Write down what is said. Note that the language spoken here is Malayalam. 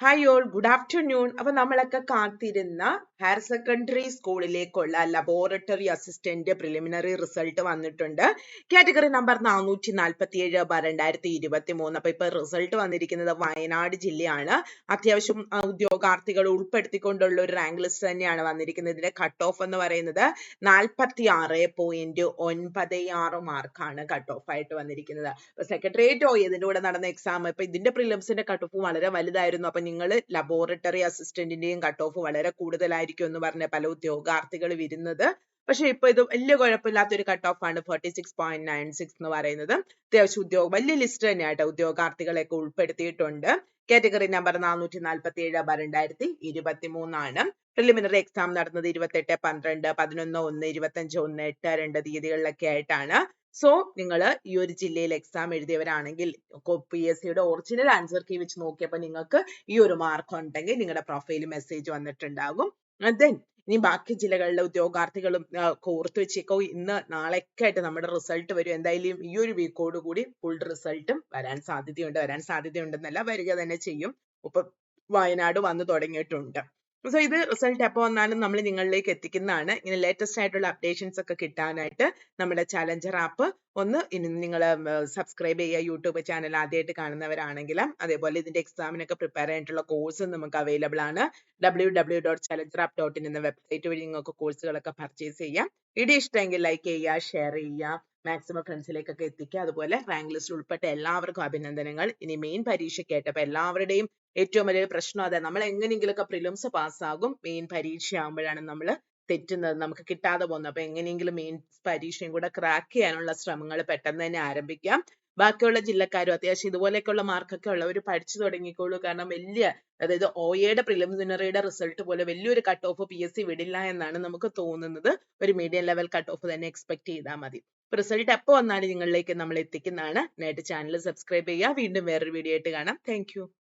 ഹായ് ഓൾ ഗുഡ് ആഫ്റ്റർനൂൺ അപ്പൊ നമ്മളൊക്കെ കാത്തിരുന്ന ഹയർ സെക്കൻഡറി സ്കൂളിലേക്കുള്ള ലബോറട്ടറി അസിസ്റ്റന്റ് പ്രിലിമിനറി റിസൾട്ട് വന്നിട്ടുണ്ട്. കാറ്റഗറി നമ്പർ നാനൂറ്റി നാൽപ്പത്തി ഏഴ് രണ്ടായിരത്തി ഇരുപത്തി മൂന്ന് അപ്പൊ ഇപ്പൊ റിസൾട്ട് വന്നിരിക്കുന്നത് വയനാട് ജില്ലയാണ്. അത്യാവശ്യം ഉദ്യോഗാർത്ഥികൾ ഉൾപ്പെടുത്തിക്കൊണ്ടുള്ള ഒരു റാങ്ക് ലിസ്റ്റ് തന്നെയാണ് വന്നിരിക്കുന്നത്. ഇതിന്റെ കട്ട് ഓഫ് എന്ന് പറയുന്നത് നാൽപ്പത്തി ആറ് പോയിന്റ് ഒൻപത് ആറ് മാർക്കാണ് കട്ട് ഓഫ് ആയിട്ട് വന്നിരിക്കുന്നത്. സെക്രട്ടേറിയറ്റോ ഇതിന്റെ കൂടെ നടന്ന എക്സാം ഇപ്പൊ ഇതിന്റെ പ്രിലിംസിന്റെ കട്ട് ഓഫ് വളരെ വലുതായിരുന്നു. അപ്പൊ നിങ്ങൾ ലബോറട്ടറി അസിസ്റ്റന്റിന്റെയും കട്ട് ഓഫ് വളരെ കൂടുതലായിരിക്കും എന്ന് പറഞ്ഞ പല ഉദ്യോഗാർത്ഥികൾ ഇരുന്നത് പക്ഷെ ഇപ്പൊ ഇത് വലിയ കുഴപ്പമില്ലാത്ത ഒരു കട്ട് ഓഫ് ആണ് forty six point nine six എന്ന് പറയുന്നത്. അത്യാവശ്യം ഉദ്യോഗ വലിയ ലിസ്റ്റ് തന്നെയായിട്ട് ഉദ്യോഗാർത്ഥികളെയൊക്കെ ഉൾപ്പെടുത്തിയിട്ടുണ്ട്. കാറ്റഗറി നമ്പർ നാനൂറ്റി നാൽപ്പത്തി ഏഴ് രണ്ടായിരത്തി ഇരുപത്തി മൂന്നാണ് പ്രിലിമിനറി എക്സാം നടന്നത് ഇരുപത്തെട്ട് പന്ത്രണ്ട് പതിനൊന്ന് ഒന്ന് ഇരുപത്തഞ്ച് ഒന്ന് എട്ട് രണ്ട് തീയതികളിലൊക്കെ ആയിട്ടാണ്. സോ നിങ്ങൾ ഈ ഒരു ജില്ലയിൽ എക്സാം എഴുതിയവരാണെങ്കിൽ പി എസ് സിയുടെ ഒറിജിനൽ ആൻസർ കീ വെച്ച് നോക്കിയപ്പോൾ നിങ്ങൾക്ക് ഈ ഒരു മാർക്ക് ഉണ്ടെങ്കിൽ നിങ്ങളുടെ പ്രൊഫൈൽ മെസ്സേജ് വന്നിട്ടുണ്ടാകും. ദെൻ ഇനി ബാക്കി ജില്ലകളിലെ ഉദ്യോഗാർത്ഥികളും കോർത്ത് വെച്ചേക്കോ. ഇന്ന് നാളെയൊക്കെ ആയിട്ട് നമ്മുടെ റിസൾട്ട് വരും. എന്തായാലും ഈ ഒരു വീക്കോട് കൂടി ഫുൾ റിസൾട്ടും വരാൻ സാധ്യതയുണ്ട്. വരാൻ സാധ്യതയുണ്ടെന്നല്ല വരിക തന്നെ ചെയ്യും. ഇപ്പൊ വയനാട് വന്നു തുടങ്ങിയിട്ടുണ്ട്. സോ ഇത് റിസൾട്ട് എപ്പോൾ വന്നാലും നമ്മൾ നിങ്ങളിലേക്ക് എത്തിക്കുന്നതാണ്. ഇങ്ങനെ ലേറ്റസ്റ്റ് ആയിട്ടുള്ള അപ്ഡേഷൻസ് ഒക്കെ കിട്ടാനായിട്ട് നമ്മുടെ ചാലഞ്ചർ ആപ്പ് ഒന്ന് ഇനി നിങ്ങൾ സബ്സ്ക്രൈബ് ചെയ്യുക. യൂട്യൂബ് ചാനൽ ആദ്യമായിട്ട് കാണുന്നവരാണെങ്കിലും അതേപോലെ ഇതിന്റെ എക്സാമിനൊക്കെ പ്രിപ്പയർ ആയിട്ടുള്ള കോഴ്സ് നമുക്ക് അവൈലബിൾ ആണ്. W W dot Challenger app dot in എന്ന വെബ്സൈറ്റ് വഴി നിങ്ങൾക്ക് കോഴ്സുകളൊക്കെ പർച്ചേസ് ചെയ്യാം. വീഡിയോ ഇഷ്ടമെങ്കിൽ ലൈക്ക് ചെയ്യുക ഷെയർ ചെയ്യുക മാക്സിമം ഫ്രണ്ട്സിലേക്കൊക്കെ എത്തിക്കുക. അതുപോലെ റാങ്ക് ലിസ്റ്റ് ഉൾപ്പെട്ട എല്ലാവർക്കും അഭിനന്ദനങ്ങൾ. ഇനി മെയിൻ പരീക്ഷയ്ക്കായിട്ട് അപ്പോൾ എല്ലാവരുടെയും ഏറ്റവും വലിയ പ്രശ്നം അതെ. നമ്മൾ എങ്ങനെയെങ്കിലുമൊക്കെ പ്രിലിംസ് പാസ്സാകും മെയിൻ പരീക്ഷ ആകുമ്പോഴാണ് നമ്മൾ തെറ്റുന്നത് നമുക്ക് കിട്ടാതെ പോകുന്നത്. അപ്പൊ എങ്ങനെയെങ്കിലും മെയിൻ പരീക്ഷയും കൂടെ ക്രാക്ക് ചെയ്യാനുള്ള ശ്രമങ്ങൾ പെട്ടെന്ന് തന്നെ ആരംഭിക്കാം. ബാക്കിയുള്ള ജില്ലക്കാരും അത്യാവശ്യം ഇതുപോലെയൊക്കെയുള്ള മാർക്കൊക്കെ ഉള്ളവർ പഠിച്ചു തുടങ്ങിക്കോളൂ. കാരണം വലിയ അതായത് ഒ എയുടെ പ്രിലിമിനറിയുടെ റിസൾട്ട് പോലെ വലിയൊരു cut off P S C വിടില്ല എന്നാണ് നമുക്ക് തോന്നുന്നത്. ഒരു മീഡിയം ലെവൽ കട്ട് ഓഫ് തന്നെ എക്സ്പെക്ട് ചെയ്താൽ മതി. റിസൾട്ട് എപ്പോൾ വന്നാലും നിങ്ങളിലേക്ക് നമ്മൾ എത്തിക്കുന്നതാണ് നേരിട്ട് ചാനൽ സബ്സ്ക്രൈബ് ചെയ്യുക. വീണ്ടും വേറൊരു വീഡിയോ ആയിട്ട് കാണാം. താങ്ക്